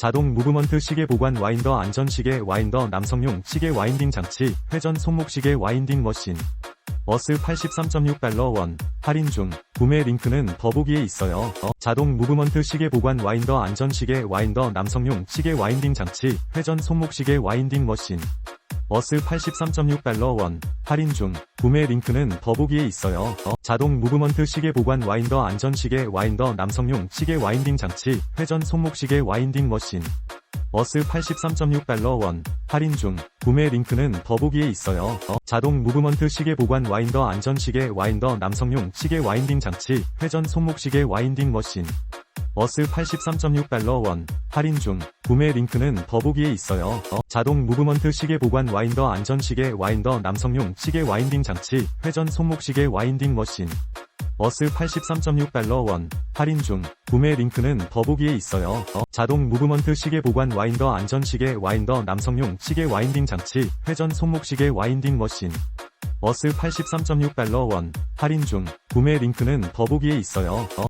자동 무브먼트 시계 보관 와인더 안전 시계 와인더 남성용 시계 와인딩 장치 회전 손목 시계 와인딩 머신. 어스 83.6달러 원 할인 중. 구매 링크는 더보기에 있어요. 어, 자동 무브먼트 시계 보관 와인더 안전 시계 와인더 남성용 시계 와인딩 장치 회전 손목 시계 와인딩 머신 어스 83.6달러 원 할인 중 구매 링크는 더보기에 있어요. 어, 자동 무브먼트 시계 보관 와인더 안전 시계 와인더 남성용 시계 와인딩 장치 회전 손목 시계 와인딩 머신 어스 83.6달러 원 할인 중 구매 링크는 더보기에 있어요. 어, 자동 무브먼트 시계 보관 와인더 안전 시계 와인더 남성용 시계 와인딩 장치 회전 손목 시계 와인딩 머신 어스 83.6달러 원 할인 중 구매 링크는 더보기에 있어요. 어, 자동 무브먼트 시계 보관 와인더 안전 시계 와인더 남성용 시계 와인딩 장치 회전 손목 시계 와인딩 머신 어스 83.6달러 원 할인 중 구매 링크는 더보기에 있어요. 어, 자동 무브먼트 시계 보관 와인더 안전 시계 와인더 남성용 시계 와인딩 장치 회전 손목 시계 와인딩 머신 어스 83.6달러 원 할인 중 구매 링크는 더보기에 있어요. 어,